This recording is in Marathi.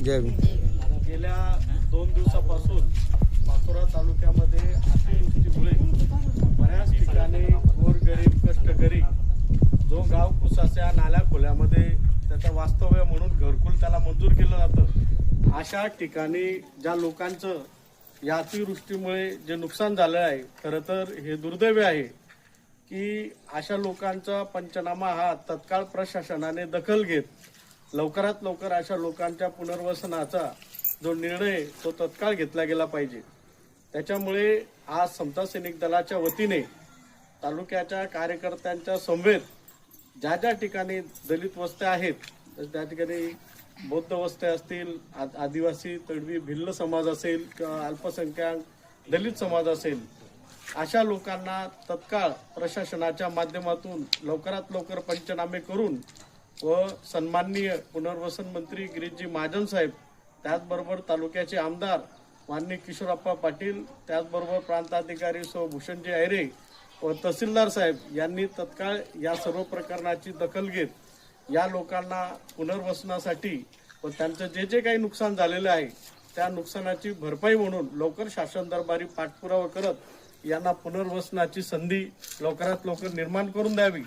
जय गेल्या दोन दिवसापासून पाचोरा तालुक्यामध्ये अतिवृष्टीमुळे बऱ्याच ठिकाणी गोरगरीब कष्टकरी जो गाव कुसाच्या नाल्या खोल्यामध्ये त्याचं वास्तव्य म्हणून घरकुल त्याला मंजूर केलं जातं. अशा ठिकाणी ज्या लोकांचं या अतिवृष्टीमुळे जे नुकसान झालं आहे खरं तर हे दुर्दैवी आहे की अशा लोकांचा पंचनामा हा तत्काळ प्रशासनाने दखल घेत लवकरात लवकर अशा लोकांच्या पुनर्वसनाचा जो निर्णय तो तत्काळ घेतला गेला पाहिजे. त्याच्यामुळे आज समता सैनिक दलाच्या वतीने तालुक्याच्या कार्यकर्त्यांच्या समवेत ज्या ज्या ठिकाणी दलित वस्त्या आहेत त्या ठिकाणी बौद्ध वस्त्या असतील आ- आदिवासी तडवी भिल्ल समाज असेल किंवा अल्पसंख्याक दलित समाज असेल अशा लोकांना तत्काळ प्रशासनाच्या माध्यमातून लवकरात लवकर पंचनामे करून व सन्माननीय पुनर्वसन मंत्री गिरीशजी महाजन साहेब त्याचबरोबर तालुक्याचे आमदार माननीय किशोरप्पा पाटील त्याचबरोबर प्रांताधिकारी सौ भूषणजी ऐरे व तहसीलदार साहेब यांनी तत्काळ या सर्व प्रकरणाची दखल घेत या लोकांना पुनर्वसनासाठी व त्यांचं जे जे काही नुकसान झालेलं आहे त्या नुकसानाची भरपाई म्हणून लवकर शासन दरबारी पाठपुरावा करत यांना पुनर्वसनाची संधी लवकरात लवकर निर्माण करून द्यावी.